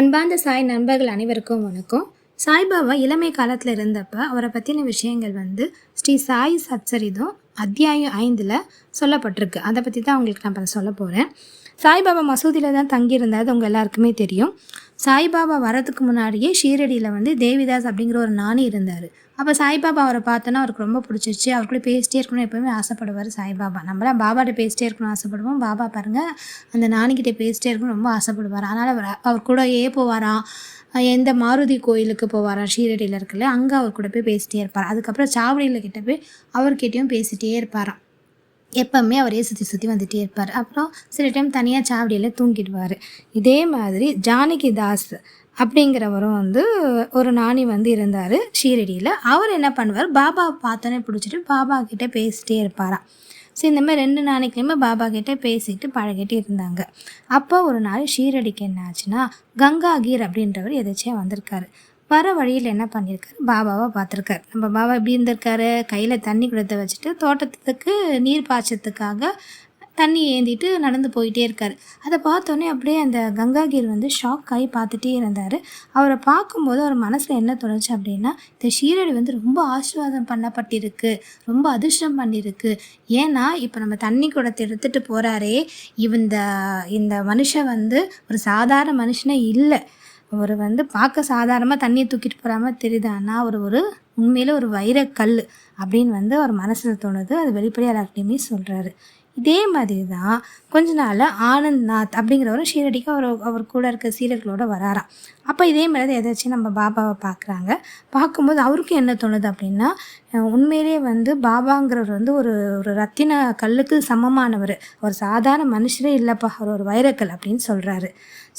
அன்பார்ந்த சாய் நண்பர்கள் அனைவருக்கும் வணக்கம். சாய்பாபா இளமை காலத்தில் இருந்தப்ப அவரை பற்றின விஷயங்கள் வந்து ஸ்ரீ சாய் சத்சரிதம் அத்தியாயம் ஐந்தில் சொல்லப்பட்டிருக்கு. அதை பற்றி தான் உங்களுக்கு நான் சொல்ல போகிறேன் சாய்பாபா மசூதியில் தான் தங்கியிருந்தது அது உங்கள் எல்லாருக்குமே தெரியும். சாய்பாபா வரதுக்கு முன்னாடியே ஷீரடியில் வந்து தேவிதாஸ் அப்படிங்கிற ஒரு நாணி இருந்தார். அப்போ சாய்பாபா அவரை பார்த்தோன்னா அவருக்கு ரொம்ப பிடிச்சிருச்சு. அவர் கூட பேசிட்டே இருக்கணும் எப்பவுமே ஆசைப்படுவார் சாய்பாபா. நம்மளாம் பாபாட்ட பேசிட்டே இருக்கணும் ஆசைப்படுவோம். பாபா பாருங்கள் அந்த நாணிக்கிட்ட பேசிட்டே இருக்கணும் ரொம்ப ஆசைப்படுவார். அதனால் அவர் அவர் கூடயே போவாராம் எந்த மாருதி கோயிலுக்கு போவாராம் ஷீரடியில் இருக்குல்ல அங்கே அவர் கூட போய் பேசிட்டே இருப்பார். அதுக்கப்புறம் சாவடியில் கிட்ட போய் அவர்கிட்டையும் பேசிட்டே இருப்பாராம். எப்பவுமே அவரே சுற்றி சுற்றி வந்துகிட்டே இருப்பார். அப்புறம் சில டைம் தனியாக சாவடியில் தூங்கிடுவார். இதே மாதிரி ஜானகி தாஸ் அப்படிங்கிறவரும் வந்து ஒரு நாணி வந்து இருந்தார் ஷீரடியில். அவர் என்ன பண்ணுவார்? பாபா பார்த்தோன்னே பிடிச்சிட்டு பாபா கிட்டே பேசிகிட்டே இருப்பாராம். ஸோ இந்த மாதிரி ரெண்டு நாளைக்குமே பாபா கிட்டே பேசிட்டு பழகிட்டு இருந்தாங்க. அப்போ ஒரு நாள் ஷீரடிக்கு என்ன ஆச்சுன்னா கங்காகீர் அப்படின்றவர் எதாச்சியாக வந்திருக்காரு. வர வழியில் என்ன பண்ணியிருக்காரு பாபாவை பார்த்துருக்காரு. நம்ம பாபா எப்படி இருந்திருக்காரு? கையில் தண்ணி குடத்தை வச்சுட்டு தோட்டத்துக்கு நீர் பாய்ச்சத்துக்காக தண்ணி ஏந்திட்டு நடந்து போயிட்டே இருக்கார். அதை பார்த்தோன்னே அப்படியே அந்த கங்காகீர் வந்து ஷாக் ஆகி பார்த்துட்டே இருந்தார். அவரை பார்க்கும்போது அவர் மனசில் என்ன தோணுச்சு அப்படின்னா இந்த ஷீரடி வந்து ரொம்ப ஆசீர்வாதம் பண்ணப்பட்டிருக்கு ரொம்ப அதிர்ஷ்டம் பண்ணியிருக்கு ஏன்னா இப்போ நம்ம தண்ணி குடத்தை எடுத்துகிட்டு போகிறாரே இந்த இந்த மனுஷன் வந்து ஒரு சாதாரண மனுஷனே இல்லை. அவர் வந்து பார்க்க சாதாரணமாக தண்ணியை தூக்கிட்டு போகாமல் தெரியுது. ஆனால் அவர் ஒரு உண்மையில் ஒரு வைரக்கல் அப்படின்னு வந்து அவர் மனசில் தோணுது. அது வெளிப்படையாக எல்லார்கிட்டையுமே சொல்கிறாரு இதே மாதிரி தான் கொஞ்ச நாள் ஆனந்த் நாத் அப்படிங்கிறவரும் ஷீரடிக்கு அவர் அவர் கூட இருக்க சீரர்களோட வராராம். அப்போ இதே மாதிரி தான் எதாச்சும் நம்ம பாபாவை பார்க்குறாங்க பார்க்கும்போது அவருக்கும் என்ன தோணுது அப்படின்னா உண்மையிலேயே வந்து பாபாங்கிறவர் வந்து ஒரு ஒரு ரத்தின கல்லுக்கு சமமானவர். ஒரு சாதாரண மனுஷரே இல்லைப்பா அவர் ஒரு வைரக்கல் அப்படின்னு சொல்கிறாரு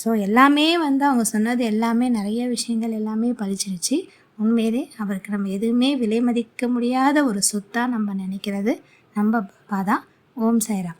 ஸோ எல்லாமே வந்து அவங்க சொன்னது எல்லாமே நிறைய விஷயங்கள் எல்லாமே பழிச்சிருச்சு. உண்மையிலே அவருக்கு நம்ம எதுவுமே விலை மதிக்க முடியாத ஒரு சொத்தாக நம்ம நினைக்கிறது நம்ம பாபா தான். ஓம் சாய்ராம்.